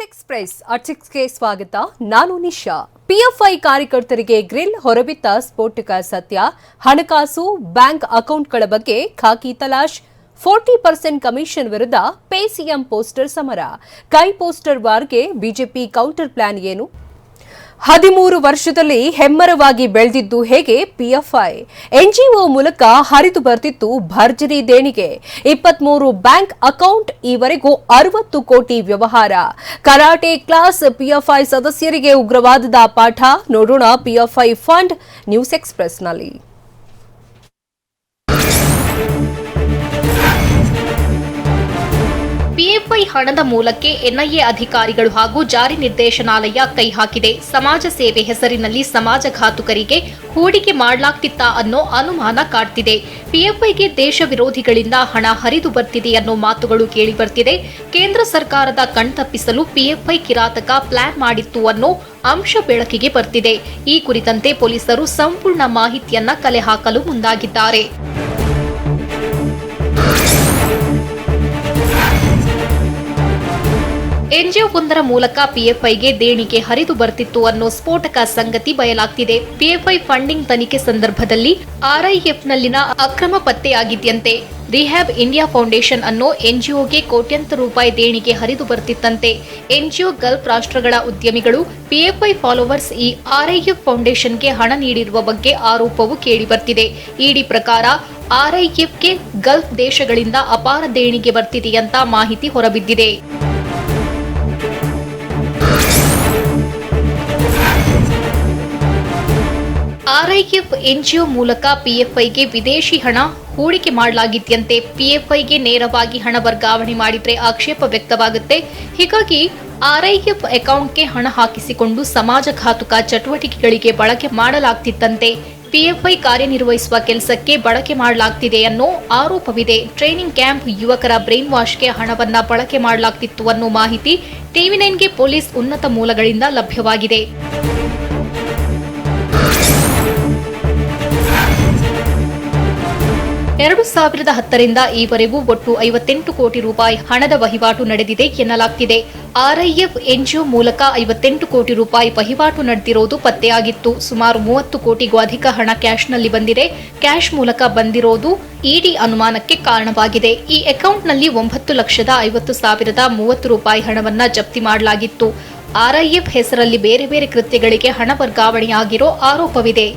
Express ಅರ್ಚಿಕ್ಸ್ಗೆ ಸ್ವಾಗತ. ನಾನು ನಿಶಾ. ಪಿಎಫ್ಐ ಕಾರ್ಯಕರ್ತರಿಗೆ ಗ್ರಿಲ್ ಹೊರಬಿತ್ತ ಸ್ಫೋಟಕ ಸತ್ಯ, ಹಣಕಾಸು, ಬ್ಯಾಂಕ್ ಅಕೌಂಟ್ಗಳ ಬಗ್ಗೆ ಖಾಕಿ ತಲಾಶ್. ಫೋರ್ಟಿ ಪರ್ಸೆಂಟ್ ಕಮಿಷನ್ ವಿರುದ್ಧ ಪೇಸಿಎಂ ಪೋಸ್ಟರ್ ಸಮರ. ಕೈ ಪೋಸ್ಟರ್ ವಾರ್ಗೆ ಬಿಜೆಪಿ ಕೌಂಟರ್ ಪ್ಲಾನ್ ಏನು? ಹದಿಮೂರು ವರ್ಷದಲ್ಲಿ ಹೆಮ್ಮರವಾಗಿ ಬೆಳೆದಿದ್ದು ಹೇಗೆ? ಪಿಎಫ್ಐ. ಎನ್ಜಿಒ ಮೂಲಕ ಹರಿದು ಬರ್ತಿತ್ತು ಭರ್ಜರಿ ದೇಣಿಗೆ. ಇಪ್ಪತ್ಮೂರು ಬ್ಯಾಂಕ್ ಅಕೌಂಟ್ ಈವರೆಗೂ ಅರವತ್ತು ಕೋಟಿ ವ್ಯವಹಾರ. ಕರಾಟೆ ಕ್ಲಾಸ್ ಪಿಎಫ್ಐ ಸದಸ್ಯರಿಗೆ ಉಗ್ರವಾದದ ಪಾಠ. ನೋಡೋಣ ಪಿಎಫ್ಐ ಫಂಡ್ ನ್ಯೂಸ್ ಎಕ್ಸ್ಪ್ರೆಸ್ನಲ್ಲಿ. ಪಿಎಫ್ಐ ಹಣದ ಮೂಲಕ್ಕೆ ಎನ್ಐಎ ಅಧಿಕಾರಿಗಳು ಹಾಗೂ ಜಾರಿ ನಿರ್ದೇಶನಾಲಯ ಕೈ ಹಾಕಿದೆ. ಸಮಾಜ ಸೇವೆ ಹೆಸರಿನಲ್ಲಿ ಸಮಾಜಘಾತುಕರಿಗೆ ಹೂಡಿಕೆ ಮಾಡಲಾಗ್ತಿತ್ತಾ ಅನ್ನೋ ಅನುಮಾನ ಕಾಡ್ತಿದೆ. ಪಿಎಫ್ಐಗೆ ದೇಶ ವಿರೋಧಿಗಳಿಂದ ಹಣ ಹರಿದು ಬರ್ತಿದೆ ಅನ್ನೋ ಮಾತುಗಳು ಕೇಳಿಬರ್ತಿದೆ ಕೇಂದ್ರ ಸರ್ಕಾರದ ಕಣ್ತಪ್ಪಿಸಲು ಪಿಎಫ್ಐ ಕಿರಾತಕ ಪ್ಲಾನ್ ಮಾಡಿತ್ತು ಅನ್ನೋ ಅಂಶ ಬೆಳಕಿಗೆ ಬರ್ತಿದೆ. ಈ ಕುರಿತಂತೆ ಪೊಲೀಸರು ಸಂಪೂರ್ಣ ಮಾಹಿತಿಯನ್ನ ಕಲೆ ಹಾಕಲು ಮುಂದಾಗಿದ್ದಾರೆ. ಎನ್ಜಿಒ ಒಂದರ ಮೂಲಕ ಪಿಎಫ್ಐಗೆ ದೇಣಿಗೆ ಹರಿದು ಬರ್ತಿತ್ತು ಅನ್ನೋ ಸ್ಫೋಟಕ ಸಂಗತಿ ಬಯಲಾಗ್ತಿದೆ. ಪಿಎಫ್ಐ ಫಂಡಿಂಗ್ ತನಿಖೆ ಸಂದರ್ಭದಲ್ಲಿ ಆರ್ಐಎಫ್ನಲ್ಲಿನ ಅಕ್ರಮ ಪತ್ತೆಯಾಗಿದ್ಯಂತೆ. ರಿಹ್ಯಾಬ್ ಇಂಡಿಯಾ ಫೌಂಡೇಶನ್ ಅನ್ನೋ ಎನ್ಜಿಒಗೆ ಕೋಟ್ಯಂತರ ರೂಪಾಯಿ ದೇಣಿಗೆ ಹರಿದು ಬರ್ತಿತ್ತಂತೆ. ಎನ್ಜಿಒ ಗಲ್ಫ್ ರಾಷ್ಟ್ರಗಳ ಉದ್ಯಮಿಗಳು, ಪಿಎಫ್ಐ ಫಾಲೋವರ್ಸ್ ಈ ಆರ್ಐಎಫ್ ಫೌಂಡೇಶನ್ಗೆ ಹಣ ನೀಡಿರುವ ಬಗ್ಗೆ ಆರೋಪವು ಕೇಳಿಬರ್ತಿದೆ. ಇಡಿ ಪ್ರಕಾರ ಆರ್ಐಎಫ್ಗೆ ಗಲ್ಫ್ ದೇಶಗಳಿಂದ ಅಪಾರ ದೇಣಿಗೆ ಬರ್ತಿದೆಯಂತ ಮಾಹಿತಿ ಹೊರಬಿದ್ದಿದೆ. ಆರ್ಐಎಫ್ ಎನ್ಜಿಒ ಮೂಲಕ ಪಿಎಫ್ಐಗೆ ವಿದೇಶಿ ಹಣ ಹೂಡಿಕೆ ಮಾಡಲಾಗಿದ್ದಂತೆ ಪಿಎಫ್ಐಗೆ ನೇರವಾಗಿ ಹಣ ವರ್ಗಾವಣೆ ಮಾಡಿದರೆ ಆಕ್ಷೇಪ ವ್ಯಕ್ತವಾಗುತ್ತೆ. ಹೀಗಾಗಿ ಆರ್ಐಎಫ್ ಅಕೌಂಟ್ಗೆ ಹಣ ಹಾಕಿಸಿಕೊಂಡು ಸಮಾಜಘಾತುಕ ಚಟುವಟಿಕೆಗಳಿಗೆ ಬಳಕೆ ಮಾಡಲಾಗ್ತಿತ್ತಂತೆ. ಪಿಎಫ್ಐ ಕಾರ್ಯನಿರ್ವಹಿಸುವ ಕೆಲಸಕ್ಕೆ ಬಳಕೆ ಮಾಡಲಾಗ್ತಿದೆ ಅನ್ನೋ ಆರೋಪವಿದೆ. ಟ್ರೈನಿಂಗ್ ಕ್ಯಾಂಪ್ ಯುವಕರ ಬ್ರೈನ್ ವಾಶ್ಗೆ ಹಣವನ್ನ ಬಳಕೆ ಮಾಡಲಾಗ್ತಿತ್ತು ಅನ್ನೋ ಮಾಹಿತಿ ಟಿವಿ ನೈನ್ಗೆ ಪೊಲೀಸ್ ಉನ್ನತ ಮೂಲಗಳಿಂದ ಲಭ್ಯವಾಗಿದೆ. ಎರಡು ಸಾವಿರದ ಹತ್ತರಿಂದ ಈವರೆಗೂ ಒಟ್ಟು ಐವತ್ತೆಂಟು ಕೋಟಿ ರೂಪಾಯಿ ಹಣದ ವಹಿವಾಟು ನಡೆದಿದೆ ಎನ್ನಲಾಗ್ತಿದೆ. ಆರ್ಐಎಫ್ ಎನ್ಜಿಒ ಮೂಲಕ ಐವತ್ತೆಂಟು ಕೋಟಿ ರೂಪಾಯಿ ವಹಿವಾಟು ನಡೆದಿರೋದು ಪತ್ತೆಯಾಗಿತ್ತು. ಸುಮಾರು ಮೂವತ್ತು ಕೋಟಿಗೂ ಅಧಿಕ ಹಣ ಕ್ಯಾಶ್ನಲ್ಲಿ ಬಂದಿದೆ. ಕ್ಯಾಶ್ ಮೂಲಕ ಬಂದಿರೋದು ಇಡಿ ಅನುಮಾನಕ್ಕೆ ಕಾರಣವಾಗಿದೆ. ಈ ಅಕೌಂಟ್ನಲ್ಲಿ ಒಂಬತ್ತು ಲಕ್ಷದ ಐವತ್ತು ಸಾವಿರದ ಮೂವತ್ತು ರೂಪಾಯಿ ಹಣವನ್ನ ಜಪ್ತಿ ಮಾಡಲಾಗಿತ್ತು. ಆರ್ಐಎಫ್ ಹೆಸರಲ್ಲಿ ಬೇರೆ ಬೇರೆ ಕೃತ್ಯಗಳಿಗೆ ಹಣ ವರ್ಗಾವಣೆಯಾಗಿರೋ ಆರೋಪವಿದೆ.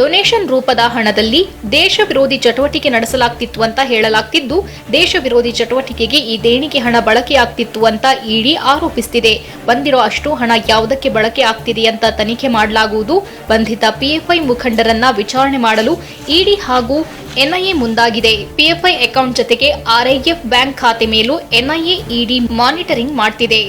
ಡೊನೇಷನ್ ರೂಪದ ಹಣದಲ್ಲಿ ದೇಶ ವಿರೋಧಿ ಚಟುವಟಿಕೆ ನಡೆಸಲಾಗ್ತಿತ್ತು ಅಂತ ಹೇಳಲಾಗ್ತಿದ್ದು, ದೇಶ ವಿರೋಧಿ ಚಟುವಟಿಕೆಗೆ ಈ ದೇಣಿಗೆ ಹಣ ಬಳಕೆಯಾಗ್ತಿತ್ತು ಅಂತ ಇಡಿ ಆರೋಪಿಸುತ್ತಿದೆ ಬಂದಿರೋ ಅಷ್ಟು ಹಣ ಯಾವುದಕ್ಕೆ ಬಳಕೆ ಆಗ್ತಿದೆ ಅಂತ ತನಿಖೆ ಮಾಡಲಾಗುವುದು. ಬಂಧಿತ ಪಿಎಫ್ಐ ಮುಖಂಡರನ್ನ ವಿಚಾರಣೆ ಮಾಡಲು ಇಡಿ ಹಾಗೂ ಎನ್ಐಎ ಮುಂದಾಗಿದೆ. ಪಿಎಫ್ಐ ಅಕೌಂಟ್ ಜೊತೆಗೆ ಆರ್ಐಎಫ್ ಬ್ಯಾಂಕ್ ಖಾತೆ ಮೇಲೂ ಎನ್ಐಎ ಇಡಿ ಮಾನಿಟರಿಂಗ್ ಮಾಡ್ತಿದೆ.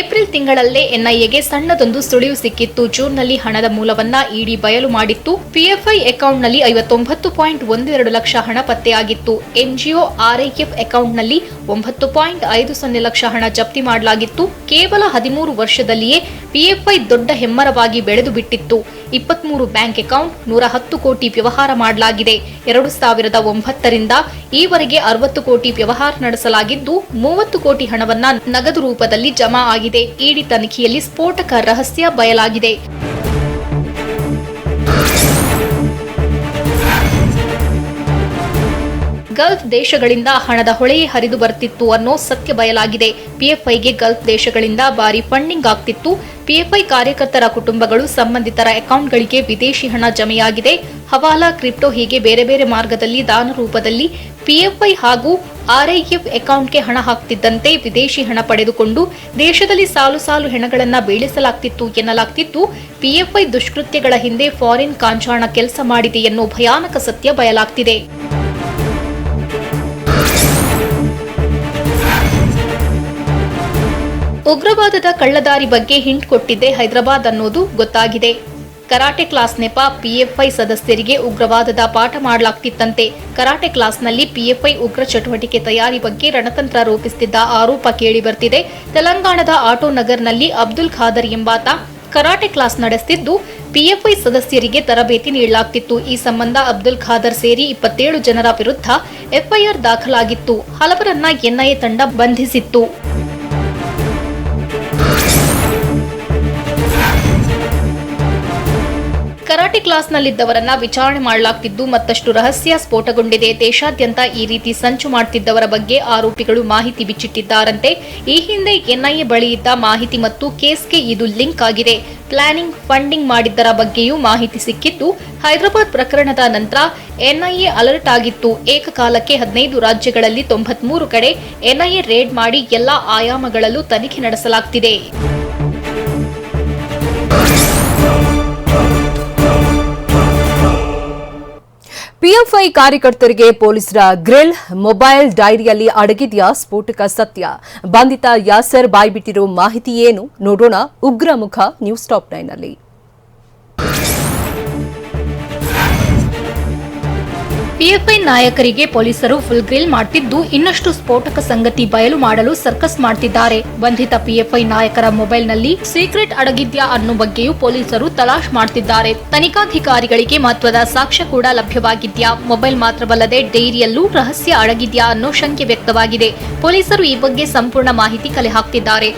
ಏಪ್ರಿಲ್ ತಿಂಗಳಲ್ಲೇ ಎನ್ಐಎಗೆ ಸಣ್ಣದೊಂದು ಸುಳಿವು ಸಿಕ್ಕಿತ್ತು. ಜೂನ್ನಲ್ಲಿ ಹಣದ ಮೂಲವನ್ನ ಇಡಿ ಬಯಲು ಮಾಡಿತ್ತು. ಪಿಎಫ್ಐ ಅಕೌಂಟ್ನಲ್ಲಿ ಐವತ್ತೊಂಬತ್ತು ಪಾಯಿಂಟ್ ಒಂದೆರಡು ಲಕ್ಷ ಹಣ ಪತ್ತೆಯಾಗಿತ್ತು. ಎನ್ಜಿಒ ಆರ್ಐಎಫ್ ಅಕೌಂಟ್ನಲ್ಲಿ ಒಂಬತ್ತು ಪಾಯಿಂಟ್ ಐದು ಸೊನ್ನೆ ಲಕ್ಷ ಹಣ ಜಪ್ತಿ ಮಾಡಲಾಗಿತ್ತು. ಕೇವಲ ಹದಿಮೂರು ವರ್ಷದಲ್ಲಿಯೇ ಪಿಎಫ್ಐ ದೊಡ್ಡ ಹೆಮ್ಮರವಾಗಿ ಬೆಳೆದು ಬಿಟ್ಟಿತ್ತು ಇಪ್ಪತ್ಮೂರು ಬ್ಯಾಂಕ್ ಅಕೌಂಟ್ ನೂರ ಹತ್ತು ಕೋಟಿ ವ್ಯವಹಾರ ಮಾಡಲಾಗಿದೆ. ಎರಡು ಸಾವಿರದ ಒಂಬತ್ತರಿಂದ ಈವರೆಗೆ ಅರವತ್ತು ಕೋಟಿ ವ್ಯವಹಾರ ನಡೆಸಲಾಗಿದ್ದು, ಮೂವತ್ತು ಕೋಟಿ ಹಣವನ್ನ ನಗದು ರೂಪದಲ್ಲಿ ಜಮಾ ಆಗಿದೆ. ಇಡಿ ತನಿಖೆಯಲ್ಲಿ ಸ್ಫೋಟಕ ರಹಸ್ಯ ಬಯಲಾಗಿದೆ. ಗಲ್ಫ್ ದೇಶಗಳಿಂದ ಹಣದ ಹೊಳೆಯೇ ಹರಿದು ಬರ್ತಿತ್ತು ಅನ್ನೋ ಸತ್ಯ ಬಯಲಾಗಿದೆ. ಪಿಎಫ್ಐಗೆ ಗಲ್ಫ್ ದೇಶಗಳಿಂದ ಭಾರಿ ಫಂಡಿಂಗ್ ಆಗ್ತಿತ್ತು. ಪಿಎಫ್ಐ ಕಾರ್ಯಕರ್ತರ ಕುಟುಂಬಗಳು ಸಂಬಂಧಿತರ ಅಕೌಂಟ್ಗಳಿಗೆ ವಿದೇಶಿ ಹಣ ಜಮೆಯಾಗಿದೆ. ಹವಾಲಾ ಕ್ರಿಪ್ಟೋ ಹೀಗೆ ಬೇರೆ ಬೇರೆ ಮಾರ್ಗದಲ್ಲಿ ದಾನ ರೂಪದಲ್ಲಿ ಪಿಎಫ್ಐ ಹಾಗೂ ಆರ್ಐಎಫ್ ಅಕೌಂಟ್ಗೆ ಹಣ ಹಾಕ್ತಿದ್ದಂತೆ ವಿದೇಶಿ ಹಣ ಪಡೆದುಕೊಂಡು ದೇಶದಲ್ಲಿ ಸಾಲು ಸಾಲು ಹೆಣಗಳನ್ನು ಬೀಳಿಸಲಾಗ್ತಿತ್ತು ಎನ್ನಲಾಗ್ತಿತ್ತು. ಪಿಎಫ್ಐ ದುಷ್ಕೃತ್ಯಗಳ ಹಿಂದೆ ಫಾರಿನ್ ಕಾಂಚಾಣ ಕೆಲಸ ಮಾಡಿದೆ ಎನ್ನುವ ಭಯಾನಕ ಸತ್ಯ ಬಯಲಾಗ್ತಿದೆ. ಉಗ್ರವಾದದ ಕಳ್ಳದಾರಿ ಬಗ್ಗೆ ಹಿಂಟ್ ಕೊಟ್ಟಿದ್ದೆ ಹೈದರಾಬಾದ್ ಅನ್ನೋದು ಗೊತ್ತಾಗಿದೆ. ಕರಾಟೆ ಕ್ಲಾಸ್ ನೆಪ ಪಿಎಫ್ಐ ಸದಸ್ಯರಿಗೆ ಉಗ್ರವಾದದ ಪಾಠ ಮಾಡಲಾಗ್ತಿತ್ತಂತೆ. ಕರಾಟೆ ಕ್ಲಾಸ್ನಲ್ಲಿ ಪಿಎಫ್ಐ ಉಗ್ರ ಚಟುವಟಿಕೆ ತಯಾರಿ ಬಗ್ಗೆ ರಣತಂತ್ರ ರೂಪಿಸುತ್ತಿದ್ದ ಆರೋಪ ಕೇಳಿ ಬರ್ತಿದೆ ತೆಲಂಗಾಣದ ಆಟೋ ನಗರ್ನಲ್ಲಿ ಅಬ್ದುಲ್ ಖಾದರ್ ಎಂಬಾತ ಕರಾಟೆ ಕ್ಲಾಸ್ ನಡೆಸುತ್ತಿದ್ದು ಪಿಎಫ್ಐ ಸದಸ್ಯರಿಗೆ ತರಬೇತಿ ನೀಡಲಾಗ್ತಿತ್ತು. ಈ ಸಂಬಂಧ ಅಬ್ದುಲ್ ಖಾದರ್ ಸೇರಿ ಇಪ್ಪತ್ತೇಳು ಜನರ ವಿರುದ್ಧ ಎಫ್ಐಆರ್ ದಾಖಲಾಗಿತ್ತು. ಹಲವರನ್ನ ಎನ್ಐಎ ತಂಡ ಬಂಧಿಸಿತ್ತು. ಕರಾಟೆ ಕ್ಲಾಸ್ನಲ್ಲಿದ್ದವರನ್ನ ವಿಚಾರಣೆ ಮಾಡಲಾಗ್ತಿದ್ದು ಮತ್ತಷ್ಟು ರಹಸ್ಯ ಸ್ಫೋಟಗೊಂಡಿದೆ. ದೇಶಾದ್ಯಂತ ಈ ರೀತಿ ಸಂಚು ಮಾಡುತ್ತಿದ್ದವರ ಬಗ್ಗೆ ಆರೋಪಿಗಳು ಮಾಹಿತಿ ಬಿಚ್ಚಿಟ್ಟಿದ್ದಾರಂತೆ. ಈ ಹಿಂದೆ ಎನ್ಐಎ ಬಳಿ ಇದ್ದ ಮಾಹಿತಿ ಮತ್ತು ಕೇಸ್ಗೆ ಇದು ಲಿಂಕ್ ಆಗಿದೆ. ಪ್ಲಾನಿಂಗ್, ಫಂಡಿಂಗ್ ಮಾಡಿದ್ದರ ಬಗ್ಗೆಯೂ ಮಾಹಿತಿ ಸಿಕ್ಕಿದ್ದು ಹೈದರಾಬಾದ್ ಪ್ರಕರಣದ ನಂತರ ಎನ್ಐಎ ಅಲರ್ಟ್ ಆಗಿತ್ತು. ಏಕಕಾಲಕ್ಕೆ ಹದಿನೈದು ರಾಜ್ಯಗಳಲ್ಲಿ ತೊಂಬತ್ಮೂರು ಕಡೆ ಎನ್ಐಎ ರೇಡ್ ಮಾಡಿ ಎಲ್ಲಾ ಆಯಾಮಗಳಲ್ಲೂ ತನಿಖೆ ನಡೆಸಲಾಗ್ತಿದೆ. ಪಿಎಫ್ಐ ಕಾರ್ಯಕರ್ತರಿಗೆ ಪೊಲೀಸರ ಗ್ರಿಲ್, ಮೊಬೈಲ್ ಡೈರಿಯಲ್ಲಿ ಅಡಗಿದೆಯಾ ಸ್ಫೋಟಕ ಸತ್ಯ? ಬಂಧಿತ ಯಾಸರ್ ಬಾಯ್ಬಿಟ್ಟಿರೋ ಮಾಹಿತಿ ಏನು? ನೋಡೋಣ ಉಗ್ರ ಮುಖ ನ್ಯೂಸ್ ಟಾಪ್ ನೈನ್ನಲ್ಲಿ ಪಿಎಫ್ಐ ನಾಯಕರಿಗೆ ಪೊಲೀಸರು ಫುಲ್ ಗ್ರಿಲ್ ಮಾಡ್ತಿದ್ದು ಇನ್ನಷ್ಟು ಸ್ಫೋಟಕ ಸಂಗತಿ ಬಯಲು ಮಾಡಲು ಸರ್ಕಸ್ ಮಾಡ್ತಿದ್ದಾರೆ. ಬಂಧಿತ ಪಿಎಫ್ಐ ನಾಯಕರ ಮೊಬೈಲ್ನಲ್ಲಿ ಸೀಕ್ರೆಟ್ ಅಡಗಿದ್ಯಾ ಅನ್ನೋ ಬಗ್ಗೆಯೂ ಪೊಲೀಸರು ತಲಾಶ್ ಮಾಡ್ತಿದ್ದಾರೆ. ತನಿಖಾಧಿಕಾರಿಗಳಿಗೆ ಮಹತ್ವದ ಸಾಕ್ಷ್ಯ ಕೂಡ ಲಭ್ಯವಾಗಿದ್ಯಾ? ಮೊಬೈಲ್ ಮಾತ್ರವಲ್ಲದೆ ಡೈರಿಯಲ್ಲೂ ರಹಸ್ಯ ಅಡಗಿದ್ಯಾ ಅನ್ನೋ ಶಂಕೆ ವ್ಯಕ್ತವಾಗಿದೆ. ಪೊಲೀಸರು ಈ ಬಗ್ಗೆ ಸಂಪೂರ್ಣ ಮಾಹಿತಿ ಕಲೆ ಹಾಕ್ತಿದ್ದಾರೆ.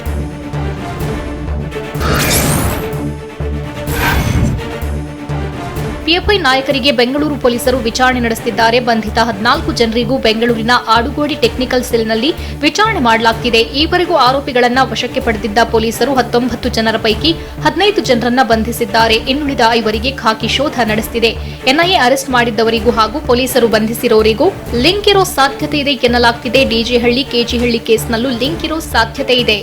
ಪಿಎಫ್ಐ ನಾಯಕರಿಗೆ ಬೆಂಗಳೂರು ಪೊಲೀಸರು ವಿಚಾರಣೆ ನಡೆಸುತ್ತಿದ್ದಾರೆ ಬಂಧಿತ ಹದಿನಾಲ್ಕು ಜನರಿಗೂ ಬೆಂಗಳೂರಿನ ಆಡುಗೋಡಿ ಟೆಕ್ನಿಕಲ್ ಸೆಲ್ನಲ್ಲಿ ವಿಚಾರಣೆ ಮಾಡಲಾಗುತ್ತಿದೆ ಈವರೆಗೂ ಆರೋಪಿಗಳನ್ನು ವಶಕ್ಕೆ ಪಡೆದಿದ್ದ ಪೊಲೀಸರು ಹತ್ತೊಂಬತ್ತು ಜನರ ಪೈಕಿ ಹದಿನೈದು ಜನರನ್ನ ಬಂಧಿಸಿದ್ದಾರೆ. ಇನ್ನುಳಿದ ಐವರಿಗೆ ಖಾಕಿ ಶೋಧ ನಡೆಸುತ್ತಿದೆ ಎನ್ಐಎ ಅರೆಸ್ಟ್ ಮಾಡಿದ್ದವರಿಗೂ ಹಾಗೂ ಪೊಲೀಸರು ಬಂಧಿಸಿರೋರಿಗೂ ಲಿಂಕ್ ಇರೋ ಸಾಧ್ಯತೆ ಇದೆ ಎನ್ನಲಾಗ್ತಿದೆ. ಡಿಜೆಹಳ್ಳಿ, ಕೆಜಿಹಳ್ಳಿ ಕೇಸ್ನಲ್ಲೂ ಲಿಂಕ್ ಇರೋ ಸಾಧ್ಯತೆ ಇದೆ.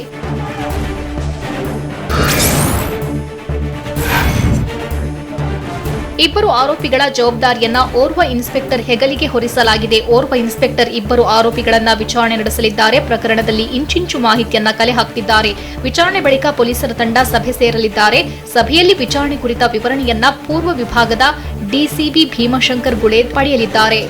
ಇಬ್ಬರು ಆರೋಪಿಗಳ ಜವಾಬ್ದಾರಿಯನ್ನ ಓರ್ವ ಇನ್ಸ್ಪೆಕ್ಟರ್ ಹೆಗಲಿಗೆ ಹೊರಿಸಲಾಗಿದೆ. ಓರ್ವ ಇನ್ಸ್ಪೆಕ್ಟರ್ ಇಬ್ಬರು ಆರೋಪಿಗಳನ್ನ ವಿಚಾರಣೆ ನಡೆಸಲಿದ್ದಾರೆ. ಪ್ರಕರಣದಲ್ಲಿ ಇಂಚಿಂಚು ಮಾಹಿತಿಯನ್ನ ಕಲೆ ಹಾಕ್ತಿದ್ದಾರೆ. ವಿಚಾರಣೆ ಬಳಿಕ ಪೊಲೀಸರ ತಂಡ ಸಭೆ ಸೇರಲಿದ್ದಾರೆ. ಸಭೆಯಲ್ಲಿ ವಿಚಾರಣೆ ಕುರಿತ ವಿವರಣೆಯನ್ನ ಪೂರ್ವ ವಿಭಾಗದ ಡಿಸಿಬಿ ಭೀಮಶಂಕರ್ ಗುಳೇದ್ ಪಡೆಯಲಿದ್ದಾರೆ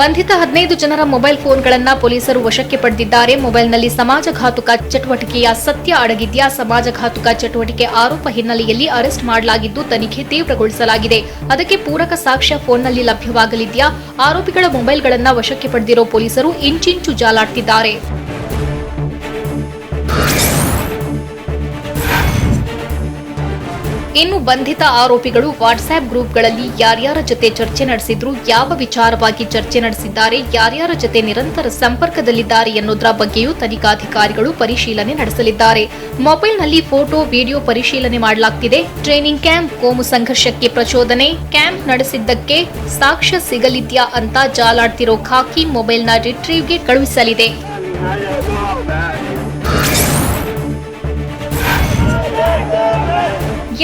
ಬಂಧಿತ ಹದಿನೈದು ಜನರ ಮೊಬೈಲ್ ಫೋನ್ಗಳನ್ನ ಪೊಲೀಸರು ವಶಕ್ಕೆ ಪಡೆದಿದ್ದಾರೆ. ಮೊಬೈಲ್ನಲ್ಲಿ ಸಮಾಜಘಾತುಕ ಚಟುವಟಿಕೆಯ ಸತ್ಯ ಅಡಗಿದ್ಯಾ? ಸಮಾಜಘಾತುಕ ಚಟುವಟಿಕೆ ಆರೋಪ ಹಿನ್ನೆಲೆಯಲ್ಲಿ ಅರೆಸ್ಟ್ ಮಾಡಲಾಗಿದ್ದು, ತನಿಖೆ ತೀವ್ರಗೊಳಿಸಲಾಗಿದೆ. ಅದಕ್ಕೆ ಪೂರಕ ಸಾಕ್ಷ್ಯ ಫೋನ್ನಲ್ಲಿ ಲಭ್ಯವಾಗಲಿದ್ಯಾ? ಆರೋಪಿಗಳ ಮೊಬೈಲ್ಗಳನ್ನ ವಶಕ್ಕೆ ಪಡೆದಿರೋ ಪೊಲೀಸರು ಇಂಚಿಂಚು ಜಾಲಾಡ್ತಿದ್ದಾರೆ. ಇನ್ನು ಬಂಧಿತ ಆರೋಪಿಗಳು ವಾಟ್ಸ್ಆಪ್ ಗ್ರೂಪ್ಗಳಲ್ಲಿ ಯಾರ್ಯಾರ ಜೊತೆ ಚರ್ಚೆ ನಡೆಸಿದ್ರು, ಯಾವ ವಿಚಾರವಾಗಿ ಚರ್ಚೆ ನಡೆಸಿದ್ದಾರೆ, ಯಾರ್ಯಾರ ಜೊತೆ ನಿರಂತರ ಸಂಪರ್ಕದಲ್ಲಿದ್ದಾರೆ ಎನ್ನುವುದರ ಬಗ್ಗೆಯೂ ತನಿಖಾಧಿಕಾರಿಗಳು ಪರಿಶೀಲನೆ ನಡೆಸಲಿದ್ದಾರೆ. ಮೊಬೈಲ್ನಲ್ಲಿ ಫೋಟೋ, ವಿಡಿಯೋ ಪರಿಶೀಲನೆ ಮಾಡಲಾಗ್ತಿದೆ. ಟ್ರೈನಿಂಗ್ ಕ್ಯಾಂಪ್ ಕೋಮು ಸಂಘರ್ಷಕ್ಕೆ ಪ್ರಚೋದನೆ. ಕ್ಯಾಂಪ್ ನಡೆಸಿದ್ದಕ್ಕೆ ಸಾಕ್ಷ್ಯ ಸಿಗಲಿದ್ಯಾ ಅಂತ ಜಾಲಾಡ್ತಿರೋ ಖಾಕಿ ಮೊಬೈಲ್ನ ರಿಟ್ರೀವ್ಗೆ ಕಳುಹಿಸಲಿದೆ.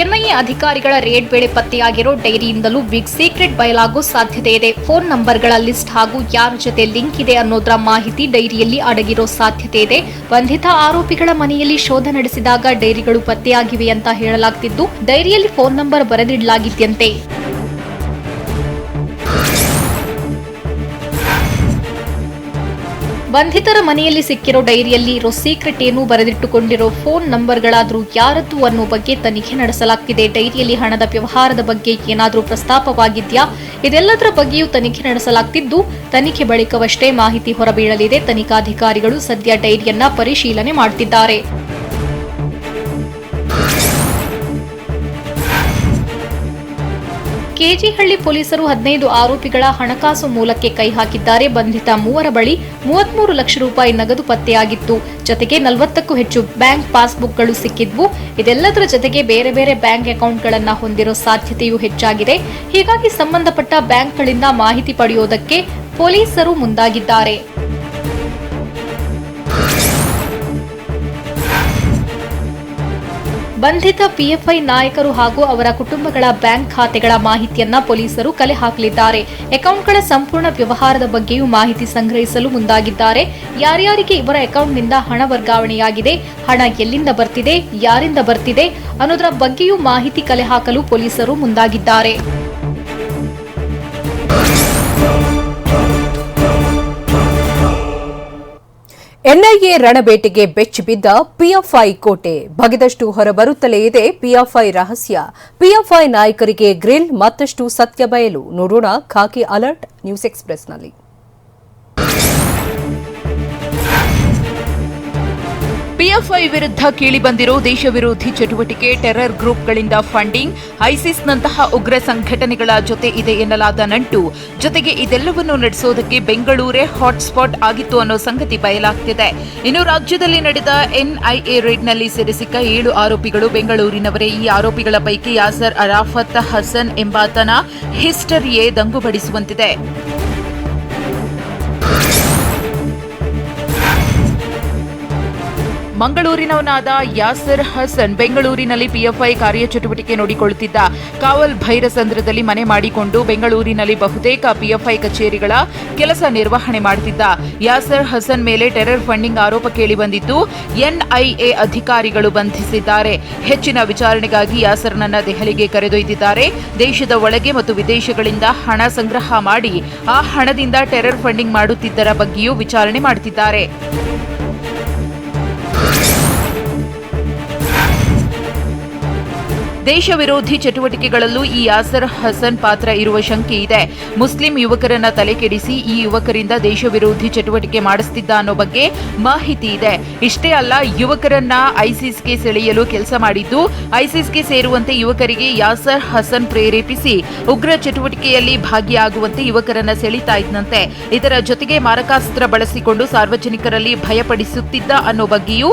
ಎನ್ಐಎ ಅಧಿಕಾರಿಗಳ ರೇಡ್ ವೇಳೆ ಪತ್ತೆಯಾಗಿರೋ ಡೈರಿಯಿಂದಲೂ ಬಿಗ್ ಸೀಕ್ರೆಟ್ ಬಯಲಾಗೋ ಸಾಧ್ಯತೆ ಇದೆ. ಫೋನ್ ನಂಬರ್ಗಳ ಲಿಸ್ಟ್ ಹಾಗೂ ಯಾರ ಜೊತೆ ಲಿಂಕ್ ಇದೆ ಅನ್ನೋದರ ಮಾಹಿತಿ ಡೈರಿಯಲ್ಲಿ ಅಡಗಿರೋ ಸಾಧ್ಯತೆ ಇದೆ. ಬಂಧಿತ ಆರೋಪಿಗಳ ಮನೆಯಲ್ಲಿ ಶೋಧ ನಡೆಸಿದಾಗ ಡೈರಿಗಳು ಪತ್ತೆಯಾಗಿವೆ ಅಂತ ಹೇಳಲಾಗ್ತಿದ್ದು, ಡೈರಿಯಲ್ಲಿ ಫೋನ್ ನಂಬರ್ ಬರೆದಿಡಲಾಗಿದ್ಯಂತೆ. ಬಂಧಿತರ ಮನೆಯಲ್ಲಿ ಸಿಕ್ಕಿರೋ ಡೈರಿಯಲ್ಲಿ ಇರೋ ಸೀಕ್ರೆಟ್ ಏನು ಬರೆದಿಟ್ಟುಕೊಂಡಿರೋ ಫೋನ್ ನಂಬರ್ಗಳಾದರೂ ಯಾರದ್ದು ಅನ್ನೋ ಬಗ್ಗೆ ತನಿಖೆ ನಡೆಸಲಾಗ್ತಿದೆ. ಡೈರಿಯಲ್ಲಿ ಹಣದ ವ್ಯವಹಾರದ ಬಗ್ಗೆ ಏನಾದರೂ ಪ್ರಸ್ತಾಪವಾಗಿದೆಯಾ? ಇದೆಲ್ಲದರ ಬಗ್ಗೆಯೂ ತನಿಖೆ ನಡೆಸಲಾಗ್ತಿದ್ದು, ತನಿಖೆ ಬಳಿಕವಷ್ಟೇ ಮಾಹಿತಿ ಹೊರಬೀಳಲಿದೆ. ತನಿಖಾಧಿಕಾರಿಗಳು ಸದ್ಯ ಡೈರಿಯನ್ನ ಪರಿಶೀಲನೆ ಮಾಡುತ್ತಿದ್ದಾರೆ ಕೆಜಿಹಳ್ಳಿ ಪೊಲೀಸರು ಹದಿನೈದು ಆರೋಪಿಗಳ ಹಣಕಾಸು ಮೂಲಕ್ಕೆ ಕೈ ಹಾಕಿದ್ದಾರೆ. ಬಂಧಿತ ಮೂವರ ಬಳಿ ಮೂವತ್ಮೂರು ಲಕ್ಷ ರೂಪಾಯಿ ನಗದು ಪತ್ತೆಯಾಗಿತ್ತು. ಜೊತೆಗೆ ನಲವತ್ತಕ್ಕೂ ಹೆಚ್ಚು ಬ್ಯಾಂಕ್ ಪಾಸ್ಬುಕ್ಗಳು ಸಿಕ್ಕಿದ್ವು. ಇದೆಲ್ಲದರ ಜೊತೆಗೆ ಬೇರೆ ಬೇರೆ ಬ್ಯಾಂಕ್ ಅಕೌಂಟ್ಗಳನ್ನು ಹೊಂದಿರೋ ಸಾಧ್ಯತೆಯೂ ಹೆಚ್ಚಾಗಿದೆ. ಹೀಗಾಗಿ ಸಂಬಂಧಪಟ್ಟ ಬ್ಯಾಂಕ್ಗಳಿಂದ ಮಾಹಿತಿ ಪಡೆಯುವುದಕ್ಕೆ ಪೊಲೀಸರು ಮುಂದಾಗಿದ್ದಾರೆ. ಬಂಧಿತ ಪಿಎಫ್ಐ ನಾಯಕರು ಹಾಗೂ ಅವರ ಕುಟುಂಬಗಳ ಬ್ಯಾಂಕ್ ಖಾತೆಗಳ ಮಾಹಿತಿಯನ್ನ ಪೊಲೀಸರು ಕಲೆ ಹಾಕಲಿದ್ದಾರೆ. ಅಕೌಂಟ್ಗಳ ಸಂಪೂರ್ಣ ವ್ಯವಹಾರದ ಬಗ್ಗೆಯೂ ಮಾಹಿತಿ ಸಂಗ್ರಹಿಸಲು ಮುಂದಾಗಿದ್ದಾರೆ. ಯಾರ್ಯಾರಿಗೆ ಇವರ ಅಕೌಂಟ್ನಿಂದ ಹಣ ವರ್ಗಾವಣೆಯಾಗಿದೆ, ಹಣ ಎಲ್ಲಿಂದ ಬರ್ತಿದೆ, ಯಾರಿಂದ ಬರ್ತಿದೆ ಅನ್ನೋದರ ಬಗ್ಗೆಯೂ ಮಾಹಿತಿ ಕಲೆ ಹಾಕಲು ಪೊಲೀಸರು ಮುಂದಾಗಿದ್ದಾರೆ. ಎನ್ಐಎ ರಣಬೇಟೆಗೆ ಬೆಚ್ಚಿಬಿದ್ದ ಪಿಎಫ್ಐ ಕೋಟೆ. ಬಗೆದಷ್ಟು ಹೊರಬರುತ್ತಲೇ ಇದೆ ಪಿಎಫ್ಐ ರಹಸ್ಯ. ಪಿಎಫ್ಐ ನಾಯಕರಿಗೆ ಗ್ರಿಲ್ ಮತ್ತಷ್ಟು ಸತ್ಯ ಬಯಲು. ನೋಡೋಣ ಖಾಕಿ ಅಲರ್ಟ್ ನ್ಯೂಸ್ ಎಕ್ಸ್ಪ್ರೆಸ್ನಲ್ಲಿ. ಪಿಎಫ್ಐ ವಿರುದ್ಧ ಕೇಳಿಬಂದಿರೋ ದೇಶ ವಿರೋಧಿ ಚಟುವಟಿಕೆ ಟೆರರ್ ಗ್ರೂಪ್ಗಳಿಂದ ಫಂಡಿಂಗ್, ಐಸಿಸ್ನಂತಹ ಉಗ್ರ ಸಂಘಟನೆಗಳ ಜೊತೆ ಇದೆ ಎನ್ನಲಾದ ನಂಟು. ಜೊತೆಗೆ ಇದೆಲ್ಲವನ್ನು ನಡೆಸೋದಕ್ಕೆ ಬೆಂಗಳೂರೇ ಹಾಟ್ಸ್ಪಾಟ್ ಆಗಿತ್ತು ಅನ್ನೋ ಸಂಗತಿ ಬಯಲಾಗ್ತಿದೆ. ಇನ್ನು ರಾಜ್ಯದಲ್ಲಿ ನಡೆದ ಎನ್ಐಎ ರೇಡ್ನಲ್ಲಿ ಸೆರೆಸಿಕ್ಕ ಏಳು ಆರೋಪಿಗಳು ಬೆಂಗಳೂರಿನವರೇ. ಈ ಆರೋಪಿಗಳ ಪೈಕಿ ಯಾಸರ್ ಅರಾಫತ್ ಹಸನ್ ಎಂಬಾತನ ಹಿಸ್ಟರಿಯೇ ದಂಗುಬಡಿಸುವಂತಿದೆ. ಮಂಗಳೂರಿನವನಾದ ಯಾಸರ್ ಹಸನ್ ಬೆಂಗಳೂರಿನಲ್ಲಿ ಪಿಎಫ್ಐ ಕಾರ್ಯಚಟುವಟಿಕೆ ನೋಡಿಕೊಳ್ಳುತ್ತಿದ್ದ ಕಾವಲ್ ಭೈರಸಂದ್ರದಲ್ಲಿ ಮನೆ ಮಾಡಿಕೊಂಡು ಬೆಂಗಳೂರಿನಲ್ಲಿ ಬಹುತೇಕ ಪಿಎಫ್ಐ ಕಚೇರಿಗಳ ಕೆಲಸ ನಿರ್ವಹಣೆ ಮಾಡುತ್ತಿದ್ದ ಯಾಸರ್ ಹಸನ್ ಮೇಲೆ ಟೆರರ್ ಫಂಡಿಂಗ್ ಆರೋಪ ಕೇಳಿಬಂದಿದ್ದು, ಎನ್ಐಎ ಅಧಿಕಾರಿಗಳು ಬಂಧಿಸಿದ್ದಾರೆ. ಹೆಚ್ಚಿನ ವಿಚಾರಣೆಗಾಗಿ ಯಾಸರ್ನನ್ನ ದೆಹಲಿಗೆ ಕರೆದೊಯ್ದಿದ್ದಾರೆ. ದೇಶದ ಒಳಗೆ ಮತ್ತು ವಿದೇಶಗಳಿಂದ ಹಣ ಸಂಗ್ರಹ ಮಾಡಿ ಆ ಹಣದಿಂದ ಟೆರರ್ ಫಂಡಿಂಗ್ ಮಾಡುತ್ತಿದ್ದರ ಬಗ್ಗೆಯೂ ವಿಚಾರಣೆ ಮಾಡುತ್ತಿದ್ದಾರೆ. ದೇಶ ವಿರೋಧಿ ಚಟುವಟಿಕೆಗಳಲ್ಲೂ ಈ ಯಾಸರ್ ಹಸನ್ ಪಾತ್ರ ಇರುವ ಶಂಕೆ ಇದೆ. ಮುಸ್ಲಿಂ ಯುವಕರನ್ನ ತಲೆಕೆಡಿಸಿ ಈ ಯುವಕರಿಂದ ದೇಶ ವಿರೋಧಿ ಚಟುವಟಿಕೆ ಮಾಡಿಸ್ತಿದ್ದ ಅನ್ನೋ ಬಗ್ಗೆ ಮಾಹಿತಿ ಇದೆ. ಇಷ್ಟೇ ಅಲ್ಲ, ಯುವಕರನ್ನ ಐಸಿಸ್ಗೆ ಸೆಳೆಯಲು ಕೆಲಸ ಮಾಡಿದ್ದು, ಐಸಿಸ್ಗೆ ಸೇರುವಂತೆ ಯುವಕರಿಗೆ ಯಾಸರ್ ಹಸನ್ ಪ್ರೇರೇಪಿಸಿ ಉಗ್ರ ಚಟುವಟಿಕೆಯಲ್ಲಿ ಭಾಗಿಯಾಗುವಂತೆ ಯುವಕರನ್ನ ಸೆಳೀತಾ ಇದ್ದಂತೆ ಇದರ ಜೊತೆಗೆ ಮಾರಕಾಸ್ತ್ರ ಬಳಸಿಕೊಂಡು ಸಾರ್ವಜನಿಕರಲ್ಲಿ ಭಯಪಡಿಸುತ್ತಿದ್ದ ಅನ್ನೋ ಬಗ್ಗೆಯೂ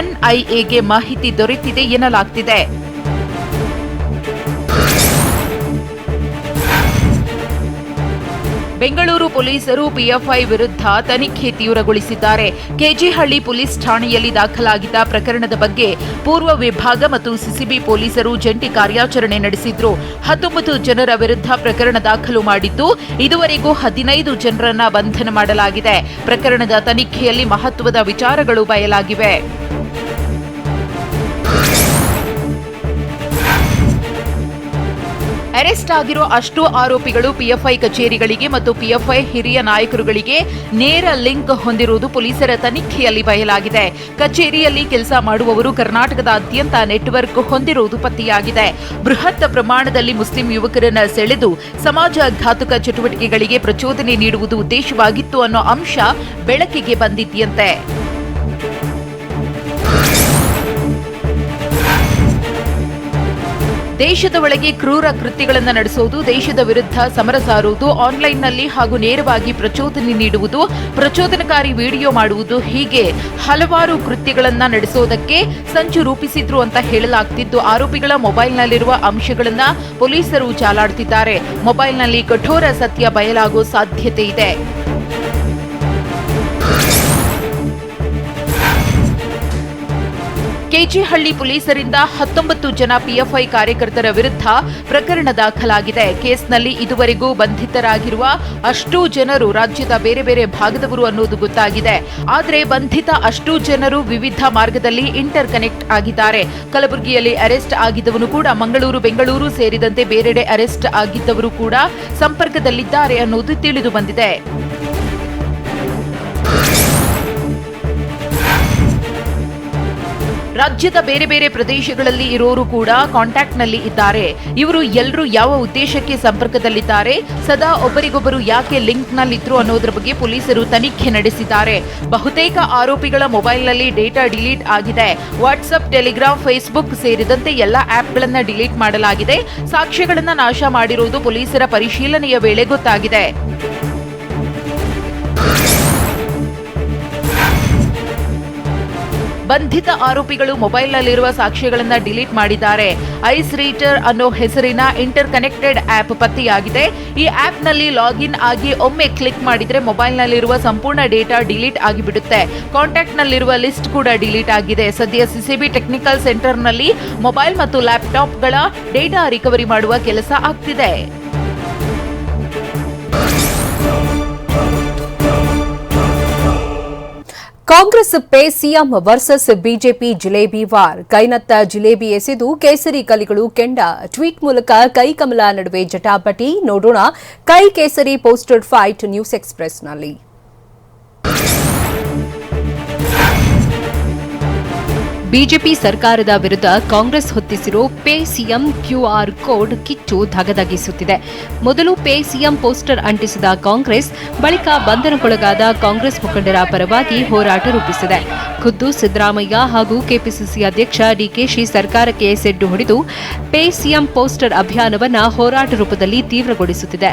ಎನ್ಐಎಗೆ ಮಾಹಿತಿ ದೊರೆತಿದೆ ಎನ್ನಲಾಗ್ತಿದೆ. ಬೆಂಗಳೂರು ಪೊಲೀಸರು ಪಿಎಫ್ಐ ವಿರುದ್ಧ ತನಿಖೆ ತೀವ್ರಗೊಳಿಸಿದ್ದಾರೆ. ಕೆಜಿಹಳ್ಳಿ ಪೊಲೀಸ್ ಠಾಣೆಯಲ್ಲಿ ದಾಖಲಾಗಿದ್ದ ಪ್ರಕರಣದ ಬಗ್ಗೆ ಪೂರ್ವ ವಿಭಾಗ ಮತ್ತು ಸಿಸಿಬಿ ಪೊಲೀಸರು ಜಂಟಿ ಕಾರ್ಯಾಚರಣೆ ನಡೆಸಿದ್ರು. ಹತ್ತೊಂಬತ್ತು ಜನರ ವಿರುದ್ಧ ಪ್ರಕರಣ ದಾಖಲು ಮಾಡಿದ್ದು, ಇದುವರೆಗೂ ಹದಿನೈದು ಜನರನ್ನ ಬಂಧನ ಮಾಡಲಾಗಿದೆ. ಪ್ರಕರಣದ ತನಿಖೆಯಲ್ಲಿ ಮಹತ್ವದ ವಿಚಾರಗಳು ಬಯಲಾಗಿವೆ. ಅರೆಸ್ಟ್ ಆಗಿರೋ ಅಷ್ಟು ಆರೋಪಿಗಳು ಪಿಎಫ್ಐ ಕಚೇರಿಗಳಿಗೆ ಮತ್ತು ಪಿಎಫ್ಐ ಹಿರಿಯ ನಾಯಕರುಗಳಿಗೆ ನೇರ ಲಿಂಕ್ ಹೊಂದಿರುವುದು ಪೊಲೀಸರ ತನಿಖೆಯಲ್ಲಿ ಬಯಲಾಗಿದೆ. ಕಚೇರಿಯಲ್ಲಿ ಕೆಲಸ ಮಾಡುವವರು ಕರ್ನಾಟಕದಾದ್ಯಂತ ನೆಟ್ವರ್ಕ್ ಹೊಂದಿರುವುದು ಪತ್ತೆಯಾಗಿದೆ. ಬೃಹತ್ ಪ್ರಮಾಣದಲ್ಲಿ ಮುಸ್ಲಿಂ ಯುವಕರನ್ನು ಸೆಳೆದು ಸಮಾಜ ಘಾತುಕ ಚಟುವಟಿಕೆಗಳಿಗೆ ಪ್ರಚೋದನೆ ನೀಡುವುದು ಉದ್ದೇಶವಾಗಿತ್ತು ಅನ್ನೋ ಅಂಶ ಬೆಳಕಿಗೆ ಬಂದಿದ್ಯಂತೆ. ದೇಶದ ಒಳಗೆ ಕ್ರೂರ ಕೃತ್ಯಗಳನ್ನು ನಡೆಸುವುದು ದೇಶದ ವಿರುದ್ಧ ಸಮರ ಸಾರುವುದು, ಆನ್ಲೈನ್ನಲ್ಲಿ ಹಾಗೂ ನೇರವಾಗಿ ಪ್ರಚೋದನೆ ನೀಡುವುದು, ಪ್ರಚೋದನಕಾರಿ ವಿಡಿಯೋ ಮಾಡುವುದು ಹೀಗೆ ಹಲವಾರು ಕೃತ್ಯಗಳನ್ನು ನಡೆಸೋದಕ್ಕೆ ಸಂಚು ರೂಪಿಸಿದ್ರು ಅಂತ ಹೇಳಲಾಗ್ತಿದ್ದು. ಆರೋಪಿಗಳ ಮೊಬೈಲ್ನಲ್ಲಿರುವ ಅಂಶಗಳನ್ನ ಪೊಲೀಸರು ಚಾಲಾಡ್ತಿದ್ದಾರೆ. ಮೊಬೈಲ್ನಲ್ಲಿ ಕಠೋರ ಸತ್ಯ ಬಯಲಾಗೋ ಸಾಧ್ಯತೆ ಇದೆ. ಕೆಜಿಹಳ್ಳಿ ಪೊಲೀಸರಿಂದ ಹತ್ತೊಂಬತ್ತು ಜನ ಪಿಎಫ್ಐ ಕಾರ್ಯಕರ್ತರ ವಿರುದ್ಧ ಪ್ರಕರಣ ದಾಖಲಾಗಿದೆ. ಕೇಸ್ನಲ್ಲಿ ಇದುವರೆಗೂ ಬಂಧಿತರಾಗಿರುವ ಅಷ್ಟೂ ಜನರು ರಾಜ್ಯದ ಬೇರೆ ಬೇರೆ ಭಾಗದವರು ಅನ್ನೋದು ಗೊತ್ತಾಗಿದೆ. ಆದರೆ ಬಂಧಿತ ಅಷ್ಟೂ ಜನರು ವಿವಿಧ ಮಾರ್ಗದಲ್ಲಿ ಇಂಟರ್ ಕನೆಕ್ಟ್ ಆಗಿದ್ದಾರೆ. ಕಲಬುರಗಿಯಲ್ಲಿ ಅರೆಸ್ಟ್ ಆಗಿದ್ದವನು ಕೂಡ ಮಂಗಳೂರು, ಬೆಂಗಳೂರು ಸೇರಿದಂತೆ ಬೇರೆಡೆ ಅರೆಸ್ಟ್ ಆಗಿದ್ದವರು ಕೂಡ ಸಂಪರ್ಕದಲ್ಲಿದ್ದಾರೆ ಅನ್ನೋದು ತಿಳಿದು ಬಂದಿದೆ. ರಾಜ್ಯದ ಬೇರೆ ಬೇರೆ ಪ್ರದೇಶಗಳಲ್ಲಿ ಇರೋರು ಕೂಡ ಕಾಂಟ್ಯಾಕ್ಟ್ನಲ್ಲಿ ಇದ್ದಾರೆ. ಇವರು ಎಲ್ಲರೂ ಯಾವ ಉದ್ದೇಶಕ್ಕೆ ಸಂಪರ್ಕದಲ್ಲಿದ್ದಾರೆ, ಸದಾ ಒಬ್ಬರಿಗೊಬ್ಬರು ಯಾಕೆ ಲಿಂಕ್ನಲ್ಲಿದ್ರು ಅನ್ನೋದ್ರ ಬಗ್ಗೆ ಪೊಲೀಸರು ತನಿಖೆ ನಡೆಸಿದ್ದಾರೆ. ಬಹುತೇಕ ಆರೋಪಿಗಳ ಮೊಬೈಲ್ನಲ್ಲಿ ಡೇಟಾ ಡಿಲೀಟ್ ಆಗಿದೆ. ವಾಟ್ಸ್ಆಪ್ ಟೆಲಿಗ್ರಾಮ್, ಫೇಸ್ಬುಕ್ ಸೇರಿದಂತೆ ಎಲ್ಲ ಆಪ್ಗಳನ್ನು ಡಿಲೀಟ್ ಮಾಡಲಾಗಿದೆ. ಸಾಕ್ಷ್ಯಗಳನ್ನು ನಾಶ ಮಾಡಿರುವುದು ಪೊಲೀಸರ ಪರಿಶೀಲನೆಯ ವೇಳೆ ಗೊತ್ತಾಗಿದೆ. ಬಂಧಿತ ಆರೋಪಿಗಳು ಮೊಬೈಲ್ನಲ್ಲಿರುವ ಸಾಕ್ಷ್ಯಗಳನ್ನು ಡಿಲೀಟ್ ಮಾಡಿದ್ದಾರೆ. ಐಸ್ ರೀಟರ್ ಅನ್ನೋ ಹೆಸರಿನ ಇಂಟರ್ ಕನೆಕ್ಟೆಡ್ ಆಪ್ ಪತ್ತೆಯಾಗಿದೆ. ಈ ಆಪ್ನಲ್ಲಿ ಲಾಗಿನ್ ಆಗಿ ಒಮ್ಮೆ ಕ್ಲಿಕ್ ಮಾಡಿದ್ರೆ ಮೊಬೈಲ್ನಲ್ಲಿರುವ ಸಂಪೂರ್ಣ ಡೇಟಾ ಡಿಲೀಟ್ ಆಗಿಬಿಡುತ್ತೆ. ಕಾಂಟ್ಯಾಕ್ಟ್ನಲ್ಲಿರುವ ಲಿಸ್ಟ್ ಕೂಡ ಡಿಲೀಟ್ ಆಗಿದೆ. ಸದ್ಯ ಸಿಸಿಬಿ ಟೆಕ್ನಿಕಲ್ ಸೆಂಟರ್ನಲ್ಲಿ ಮೊಬೈಲ್ ಮತ್ತು ಲ್ಯಾಪ್ಟಾಪ್ಗಳ ಡೇಟಾ ರಿಕವರಿ ಮಾಡುವ ಕೆಲಸ ಆಗ್ತಿದೆ. Congress pay CM versus BJP jalebi war. ಕೈನತ್ತ jalebi ಎಸೆದು ಕೇಸರಿ ಕಲಿಗಳು ಕೆಂಡ. ಟ್ವೀಟ್ ಮೂಲಕ ಕೈ ಕಮಲ ನಡುವೆ ಜಟಾಪಟಿ. ನೋಡೋಣ ಕೈ ಕೇಸರಿ ಪೋಸ್ಟರ್ ಫೈಟ್ ನ್ಯೂಸ್ ಎಕ್ಸ್ಪ್ರೆಸ್ನಲ್ಲಿ. ಬಿಜೆಪಿ ಸರ್ಕಾರದ ವಿರುದ್ಧ ಕಾಂಗ್ರೆಸ್ ಹೊತ್ತಿಸಿರೋ ಪೇ ಸಿಎಂ ಕ್ಯೂಆರ್ ಕೋಡ್ ಕಿಚ್ಚು ಧಗಧಗಿಸುತ್ತಿದೆ. ಮೊದಲು ಪೇ ಸಿಎಂ ಪೋಸ್ಟರ್ ಅಂಟಿಸಿದ ಕಾಂಗ್ರೆಸ್, ಬಳಿಕ ಬಂಧನಕ್ಕೊಳಗಾದ ಕಾಂಗ್ರೆಸ್ ಮುಖಂಡರ ಪರವಾಗಿ ಹೋರಾಟ ರೂಪಿಸಿದೆ. ಖುದ್ದು ಸಿದ್ದರಾಮಯ್ಯ ಹಾಗೂ ಕೆಪಿಸಿಸಿ ಅಧ್ಯಕ್ಷ ಡಿಕೆಶಿ ಸರ್ಕಾರಕ್ಕೆ ಸೆಡ್ಡು ಹೊಡೆದು ಪೇ ಸಿಎಂ ಪೋಸ್ಟರ್ ಅಭಿಯಾನವನ್ನು ಹೋರಾಟ ರೂಪದಲ್ಲಿ ತೀವ್ರಗೊಳಿಸುತ್ತಿದೆ.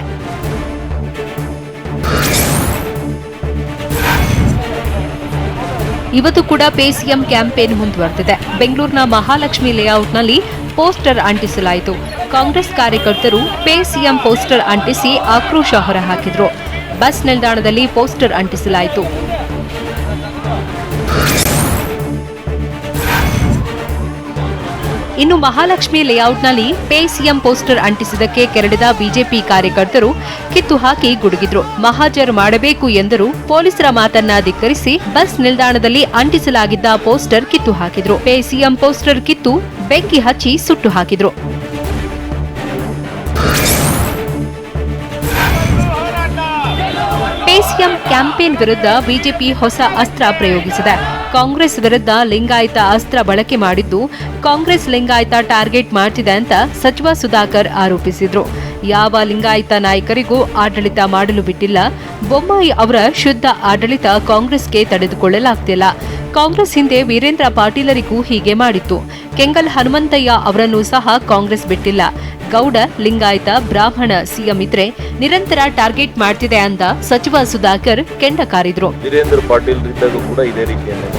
ಇವತ್ತು ಕೂಡ ಪೇಸಿಎಂ ಕ್ಯಾಂಪೇನ್ ಮುಂದುವರೆದಿದೆ. ಬೆಂಗಳೂರಿನ ಮಹಾಲಕ್ಷ್ಮಿ ಲೇಔಟ್ನಲ್ಲಿ ಪೋಸ್ಟರ್ ಅಂಟಿಸಲಾಯಿತು. ಕಾಂಗ್ರೆಸ್ ಕಾರ್ಯಕರ್ತರು ಪೇ ಸಿಎಂ ಪೋಸ್ಟರ್ ಅಂಟಿಸಿ ಆಕ್ರೋಶ ಹೊರಹಾಕಿದ್ರು. ಬಸ್ ನಿಲ್ದಾಣದಲ್ಲಿ ಪೋಸ್ಟರ್ ಅಂಟಿಸಲಾಯಿತು. ಇನ್ನು ಮಹಾಲಕ್ಷ್ಮಿ ಲೇಔಟ್ನಲ್ಲಿ ಪೇ ಸಿಎಂ ಪೋಸ್ಟರ್ ಅಂಟಿಸಿದಕ್ಕೆ ಕೆರಳಿದ ಬಿಜೆಪಿ ಕಾರ್ಯಕರ್ತರು ಕಿತ್ತು ಹಾಕಿ ಗುಡುಗಿದ್ರು. ಮಹಾಜರ್ ಮಾಡಬೇಕು ಎಂದರು ಪೊಲೀಸರ ಮಾತನ್ನ ಧಿಕ್ಕರಿಸಿ ಬಸ್ ನಿಲ್ದಾಣದಲ್ಲಿ ಅಂಟಿಸಲಾಗಿದ್ದ ಪೋಸ್ಟರ್ ಕಿತ್ತು ಹಾಕಿದ್ರು. ಪೇ ಸಿಎಂ ಪೋಸ್ಟರ್ ಕಿತ್ತು ಬೆಂಕಿ ಹಚ್ಚಿ ಸುಟ್ಟು ಹಾಕಿದ್ರು. ಪೇಸಿಎಂ ಕ್ಯಾಂಪೇನ್ ವಿರುದ್ಧ ಬಿಜೆಪಿ ಹೊಸ ಅಸ್ತ್ರ ಪ್ರಯೋಗಿಸಿದೆ. ಕಾಂಗ್ರೆಸ್ ವಿರುದ್ಧ ಲಿಂಗಾಯತ ಅಸ್ತ್ರ ಬಳಕೆ ಮಾಡಿದ್ದು, ಕಾಂಗ್ರೆಸ್ ಲಿಂಗಾಯತ ಟಾರ್ಗೆಟ್ ಮಾಡ್ತಿದೆ ಅಂತ ಸಚಿವ ಸುಧಾಕರ್ ಆರೋಪಿಸಿದ್ರು. ಯಾವ ಲಿಂಗಾಯತ ನಾಯಕರಿಗೂ ಆಡಳಿತ ಮಾಡಲು ಬಿಟ್ಟಿಲ್ಲ, ಬೊಮ್ಮಾಯಿ ಅವರ ಶುದ್ಧ ಆಡಳಿತ ಕಾಂಗ್ರೆಸ್ಗೆ ತಡೆದುಕೊಳ್ಳಲಾಗ್ತಿಲ್ಲ. ಕಾಂಗ್ರೆಸ್ ಹಿಂದೆ ವೀರೇಂದ್ರ ಪಾಟೀಲರಿಗೂ ಹೀಗೆ ಮಾಡಿತ್ತು. ಕೆಂಗಲ್ ಹನುಮಂತಯ್ಯ ಅವರನ್ನು ಸಹ ಕಾಂಗ್ರೆಸ್ ಬಿಟ್ಟಿಲ್ಲ. ಗೌಡ ಲಿಂಗಾಯತ ಬ್ರಾಹ್ಮಣ ಸಿಎಂ ಇದ್ರೆ ನಿರಂತರ ಟಾರ್ಗೆಟ್ ಮಾಡ್ತಿದೆ ಅಂತ ಸಚಿವ ಸುಧಾಕರ್ ಕೆಂಡ ಕಾರಿದ್ರು. ವೀರೇಂದ್ರ ಪಾಟೀಲ್ ಕೂಡ ಇದೇ ರೀತಿಯಲ್ಲಿ.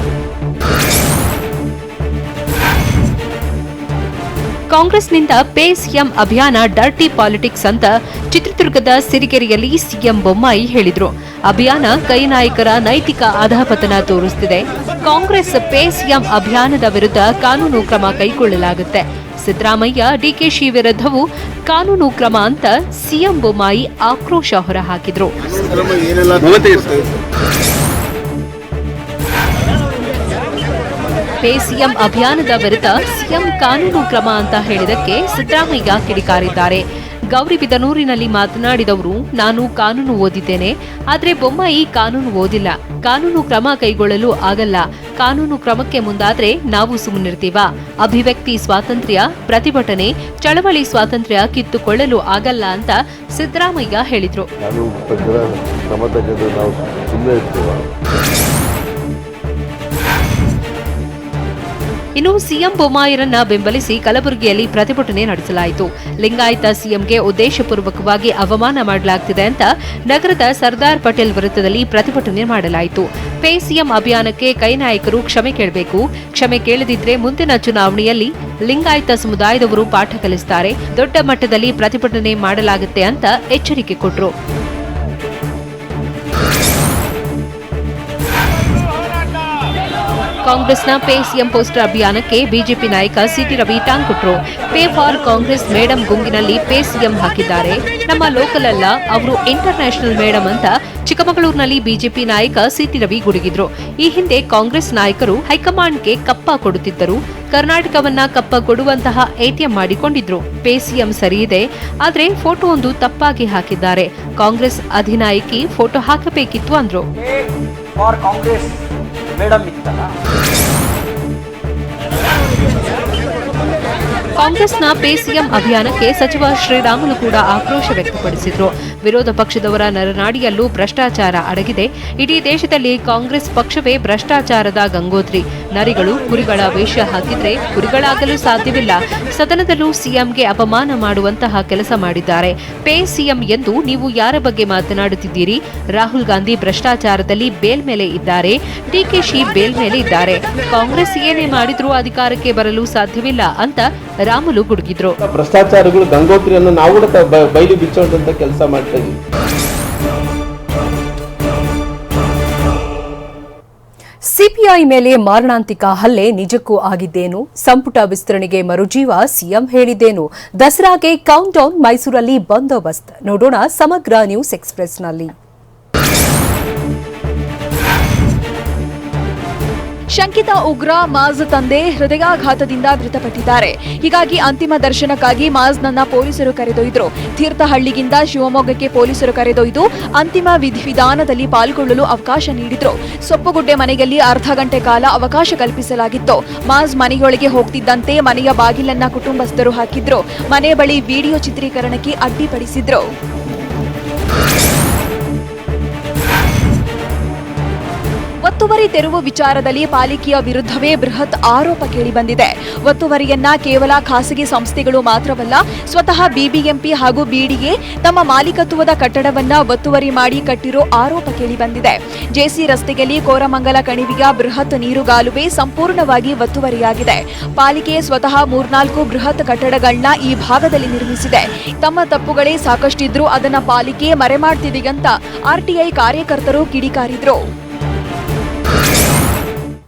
ಕಾಂಗ್ರೆಸ್ನಿಂದ ಪೇ ಸಿಎಂ ಅಭಿಯಾನ ಡರ್ಟಿ ಪಾಲಿಟಿಕ್ಸ್ ಅಂತ ಚಿತ್ರದುರ್ಗದ ಸಿರಿಗೆರೆಯಲ್ಲಿ ಸಿಎಂ ಬೊಮ್ಮಾಯಿ ಹೇಳಿದ್ರು. ಅಭಿಯಾನ ಕೈ ನಾಯಕರ ನೈತಿಕ ಅಧಪತನ ತೋರಿಸುತ್ತಿದೆ ಕಾಂಗ್ರೆಸ್ ಪೇ ಸಿಎಂ ಅಭಿಯಾನದ ವಿರುದ್ಧ ಕಾನೂನು ಕ್ರಮ ಕೈಗೊಳ್ಳಲಾಗುತ್ತೆ. ಸಿದ್ದರಾಮಯ್ಯ, ಡಿಕೆಶಿ ವಿರುದ್ಧವೂ ಕಾನೂನು ಕ್ರಮ ಅಂತ ಸಿಎಂ ಬೊಮ್ಮಾಯಿ ಆಕ್ರೋಶ ಹೊರಹಾಕಿದ್ರು. ಸಿಎಂ ಅಭಿಯಾನದ ವಿರುದ್ಧ ಸಿಎಂ ಕಾನೂನು ಕ್ರಮ ಅಂತ ಹೇಳಿದಕ್ಕೆ ಸಿದ್ದರಾಮಯ್ಯ ಕಿಡಿಕಾರಿದ್ದಾರೆ. ಗೌರಿಬಿದನೂರಿನಲ್ಲಿ ಮಾತನಾಡಿದವರು, ನಾನು ಕಾನೂನು ಓದಿದ್ದೇನೆ, ಆದರೆ ಬೊಮ್ಮಾಯಿ ಕಾನೂನು ಓದಿಲ್ಲ. ಕಾನೂನು ಕ್ರಮ ಕೈಗೊಳ್ಳಲು ಆಗಲ್ಲ. ಕಾನೂನು ಕ್ರಮಕ್ಕೆ ಮುಂದಾದ್ರೆ ನಾವು ಸುಮ್ಮನಿರ್ತೀವ. ಅಭಿವ್ಯಕ್ತಿ ಸ್ವಾತಂತ್ರ್ಯ, ಪ್ರತಿಭಟನೆ, ಚಳವಳಿ ಸ್ವಾತಂತ್ರ್ಯ ಕಿತ್ತುಕೊಳ್ಳಲು ಆಗಲ್ಲ ಅಂತ ಸಿದ್ದರಾಮಯ್ಯ ಹೇಳಿದ್ರು. ಇನ್ನು ಸಿಎಂ ಬೊಮ್ಮಾಯಿರನ್ನ ಬೆಂಬಲಿಸಿ ಕಲಬುರಗಿಯಲ್ಲಿ ಪ್ರತಿಭಟನೆ ನಡೆಸಲಾಯಿತು. ಲಿಂಗಾಯತ ಸಿಎಂಗೆ ಉದ್ದೇಶಪೂರ್ವಕವಾಗಿ ಅವಮಾನ ಮಾಡಲಾಗುತ್ತಿದೆ ಅಂತ ನಗರದ ಸರ್ದಾರ್ ಪಟೇಲ್ ವೃತ್ತದಲ್ಲಿ ಪ್ರತಿಭಟನೆ ಮಾಡಲಾಯಿತು. ಪೇ ಸಿಎಂ ಅಭಿಯಾನಕ್ಕೆ ಕೈ ನಾಯಕರು ಕ್ಷಮೆ ಕೇಳಬೇಕು. ಕ್ಷಮೆ ಕೇಳದಿದ್ರೆ ಮುಂದಿನ ಚುನಾವಣೆಯಲ್ಲಿ ಲಿಂಗಾಯತ ಸಮುದಾಯದವರು ಪಾಠ ಕಲಿಸ್ತಾರೆ. ದೊಡ್ಡ ಮಟ್ಟದಲ್ಲಿ ಪ್ರತಿಭಟನೆ ಮಾಡಲಾಗುತ್ತೆ ಅಂತ ಎಚ್ಚರಿಕೆ ಕೊಟ್ರು. ಕಾಂಗ್ರೆಸ್ನ ಪೇ ಸಿಎಂ ಪೋಸ್ಟರ್ ಅಭಿಯಾನಕ್ಕೆ ಬಿಜೆಪಿ ನಾಯಕ ಸಿಟಿ ರವಿ ಟಾಂಗ್ ಕೊಟ್ರು ಪೇ ಫಾರ್ ಕಾಂಗ್ರೆಸ್ ಮೇಡಂ ಗುಂಗಿನಲ್ಲಿ ಪೇ ಸಿಎಂ ಹಾಕಿದ್ದಾರೆ. ನಮ್ಮ ಲೋಕಲ್ ಅಲ್ಲ ಅವರು ಇಂಟರ್ ನ್ಯಾಷನಲ್ ಮೇಡಂ ಅಂತ ಚಿಕ್ಕಮಗಳೂರಿನಲ್ಲಿ ಬಿಜೆಪಿ ನಾಯಕ ಸಿಟಿ ರವಿ ಗುಡುಗಿದ್ರು. ಈ ಹಿಂದೆ ಕಾಂಗ್ರೆಸ್ ನಾಯಕರು ಹೈಕಮಾಂಡ್ಗೆ ಕಪ್ಪ ಕೊಡುತ್ತಿದ್ದರು. ಕರ್ನಾಟಕವನ್ನ ಕಪ್ಪ ಕೊಡುವಂತಹ ಎಟಿಎಂ ಮಾಡಿಕೊಂಡಿದ್ರು. ಪೇ ಸಿಎಂ ಸರಿಯಿದೆ ಆದ್ರೆ ಫೋಟೋ ಒಂದು ತಪ್ಪಾಗಿ ಹಾಕಿದ್ದಾರೆ. ಕಾಂಗ್ರೆಸ್ ಅಧಿನಾಯಕಿ ಫೋಟೋ ಹಾಕಬೇಕಿತ್ತು ಅಂದ್ರು. ಮೇಡಮ್ ಇತ್ತಲ್ಲ ಕಾಂಗ್ರೆಸ್ನ ಪೇಸಿಎಂ ಅಭಿಯಾನಕ್ಕೆ ಸಚಿವ ಶ್ರೀರಾಮುಲು ಕೂಡ ಆಕ್ರೋಶ ವ್ಯಕ್ತಪಡಿಸಿದ್ರು. ವಿರೋಧ ಪಕ್ಷದವರ ನರನಾಡಿಯಲ್ಲೂ ಭ್ರಷ್ಟಾಚಾರ ಅಡಗಿದೆ. ಇಡೀ ದೇಶದಲ್ಲಿ ಕಾಂಗ್ರೆಸ್ ಪಕ್ಷವೇ ಭ್ರಷ್ಟಾಚಾರದ ಗಂಗೋತ್ರಿ. ನರಿಗಳು, ಕುರಿಗಳ ವೇಷ ಹಾಕಿದ್ರೆ ಕುರಿಗಳಾಗಲು ಸಾಧ್ಯವಿಲ್ಲ. ಸದನದಲ್ಲೂ ಸಿಎಂಗೆ ಅಪಮಾನ ಮಾಡುವಂತಹ ಕೆಲಸ ಮಾಡಿದ್ದಾರೆ. ಪೇ ಸಿಎಂ ಎಂದು ನೀವು ಯಾರ ಬಗ್ಗೆ ಮಾತನಾಡುತ್ತಿದ್ದೀರಿ? ರಾಹುಲ್ ಗಾಂಧಿ ಭ್ರಷ್ಟಾಚಾರದಲ್ಲಿ ಬೇಲ್ ಮೇಲೆ ಇದ್ದಾರೆ. ಡಿಕೆಶಿ ಬೇಲ್ ಮೇಲೆ ಇದ್ದಾರೆ. ಕಾಂಗ್ರೆಸ್ ಏನೇ ಮಾಡಿದ್ರೂ ಅಧಿಕಾರಕ್ಕೆ ಬರಲು ಸಾಧ್ಯವಿಲ್ಲ ಅಂತ ರಾಮುಲು ಗುಡುಗಿದ್ರು. ಭ್ರಷ್ಟಾಚಾರಗಳು ಗಂಗೋತ್ರಿಯನ್ನು ನಾವು ಕೂಡ ಬಯಲು ಬಿಚ್ಚುವಂತ ಕೆಲಸ ಮಾಡ್ತಾ ಸಿಪಿಐ ಮೇಲೆ ಮಾರಣಾಂತಿಕ ಹಲ್ಲೆ ನಿಜಕ್ಕೂ ಆಗಿದ್ದೇನು? ಸಂಪುಟ ವಿಸ್ತರಣೆಗೆ ಮರುಜೀವ ಸಿಎಂ ಹೇಳಿದ್ದೇನು? ದಸರಾಗೆ ಕೌಂಟ್ ಡೌನ್ ಮೈಸೂರಲ್ಲಿ ಬಂದೋಬಸ್ತ್. ನೋಡೋಣ ಸಮಗ್ರ ನ್ಯೂಸ್ ಎಕ್ಸ್ಪ್ರೆಸ್ನಲ್ಲಿ. ಶಂಕಿತ ಉಗ್ರ ಮಾಜ್ ತಂದೆ ಹೃದಯಾಘಾತದಿಂದ ಮೃತಪಟ್ಟಿದ್ದಾರೆ. ಹೀಗಾಗಿ ಅಂತಿಮ ದರ್ಶನಕ್ಕಾಗಿ ಮಾಜ್ನನ್ನ ಪೊಲೀಸರು ಕರೆದೊಯ್ದರು. ತೀರ್ಥಹಳ್ಳಿಗಿಂದ ಶಿವಮೊಗ್ಗಕ್ಕೆ ಪೊಲೀಸರು ಕರೆದೊಯ್ದು ಅಂತಿಮ ವಿಧಿವಿಧಾನದಲ್ಲಿ ಪಾಲ್ಗೊಳ್ಳಲು ಅವಕಾಶ ನೀಡಿದ್ರು. ಸೊಪ್ಪುಗುಡ್ಡೆ ಮನೆಯಲ್ಲಿ ಅರ್ಧ ಗಂಟೆ ಕಾಲ ಅವಕಾಶ ಕಲ್ಪಿಸಲಾಗಿತ್ತು. ಮಾಜ್ ಮನೆಯೊಳಗೆ ಹೋಗ್ತಿದ್ದಂತೆ ಮನೆಯ ಬಾಗಿಲನ್ನ ಕುಟುಂಬಸ್ಥರು ಹಾಕಿದ್ರು. ಮನೆ ಬಳಿ ವಿಡಿಯೋ ಚಿತ್ರೀಕರಣಕ್ಕೆ ಅಡ್ಡಿಪಡಿಸಿದ್ರು. ಒತ್ತುವರಿ ತೆರವು ವಿಚಾರದಲ್ಲಿ ಪಾಲಿಕೆಯ ವಿರುದ್ಧವೇ ಬೃಹತ್ ಆರೋಪ ಕೇಳಿಬಂದಿದೆ. ಒತ್ತುವರಿಯನ್ನ ಕೇವಲ ಖಾಸಗಿ ಸಂಸ್ಥೆಗಳು ಮಾತ್ರವಲ್ಲ, ಸ್ವತಃ ಬಿಬಿಎಂಪಿ ಹಾಗೂ ಬಿಡಿಎ ತಮ್ಮ ಮಾಲೀಕತ್ವದ ಕಟ್ಟಡವನ್ನ ಒತ್ತುವರಿ ಮಾಡಿ ಕಟ್ಟಿರೋ ಆರೋಪ ಕೇಳಿಬಂದಿದೆ. ಜೆಸಿ ರಸ್ತೆಯಲ್ಲಿ ಕೋರಮಂಗಲ ಕಣಿವೆಯ ಬೃಹತ್ ನೀರುಗಾಲುವೆ ಸಂಪೂರ್ಣವಾಗಿ ಒತ್ತುವರಿಯಾಗಿದೆ. ಪಾಲಿಕೆ ಸ್ವತಃ ಮೂರ್ನಾಲ್ಕು ಬೃಹತ್ ಕಟ್ಟಡಗಳನ್ನ ಈ ಭಾಗದಲ್ಲಿ ನಿರ್ಮಿಸಿದೆ. ತಮ್ಮ ತಪ್ಪುಗಳೇ ಸಾಕಷ್ಟಿದ್ರೂ ಅದನ್ನ ಪಾಲಿಕೆ ಮರೆಮಾಡ್ತಿದೆಯಂತ ಆರ್ಟಿಐ ಕಾರ್ಯಕರ್ತರು ಕಿಡಿಕಾರಿದ್ರು.